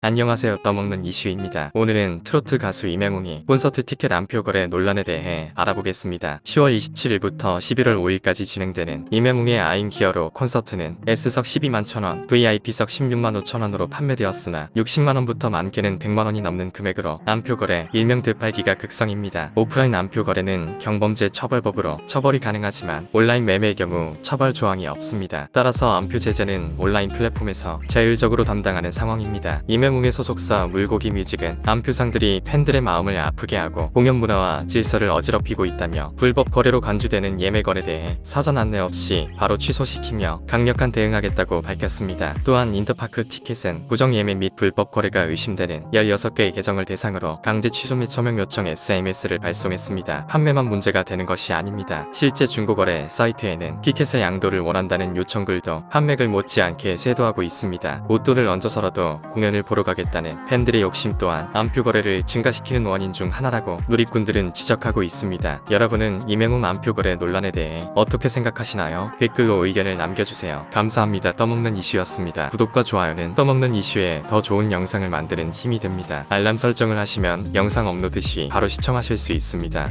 안녕하세요 떠먹는 이슈입니다. 오늘은 트로트 가수 이명웅이 콘서트 티켓 안표 거래 논란에 대해 알아보겠습니다. 10월 27일부터 11월 5일까지 진행되는 이명웅의 아임 기어로 콘서트는 S석 12만 1000원, VIP석 16만 5천원으로 판매되었으나 60만원부터 많게는 100만원이 넘는 금액으로 안표 거래 일명 되팔기가 극성입니다. 오프라인 안표 거래는 경범죄 처벌법으로 처벌이 가능하지만 온라인 매매의 경우 처벌 조항이 없습니다. 따라서 안표 제재는 온라인 플랫폼에서 자율적으로 담당하는 상황입니다. 이명웅의 소속사 물고기 뮤직은 안표상들이 팬들의 마음을 아프게 하고 공연 문화와 질서를 어지럽히고 있다며 불법 거래로 간주되는 예매 거래에 대해 사전 안내 없이 바로 취소시키며 강력한 대응하겠다고 밝혔습니다. 또한 인터파크 티켓은 부정 예매 및 불법 거래가 의심되는 16개의 계정을 대상으로 강제 취소 및 소명 요청 SMS를 발송했습니다. 판매만 문제가 되는 것이 아닙니다. 실제 중고거래 사이트에는 티켓의 양도를 원한다는 요청글도 판매를 못지않게 쇄도하고 있습니다. 옷돈을 얹어서라도 공연을 보러 가겠다는 팬들의 욕심 또한 안표 거래를 증가시키는 원인 중 하나라고 누리꾼들은 지적하고 있습니다. 여러분은 이명웅 안표 거래 논란에 대해 어떻게 생각하시나요? 댓글로 의견을 남겨주세요. 감사합니다. 떠먹는 이슈였습니다. 구독과 좋아요는 떠먹는 이슈에 더 좋은 영상을 만드는 힘이 됩니다. 알람 설정을 하시면 영상 업로드 시 바로 시청하실 수 있습니다.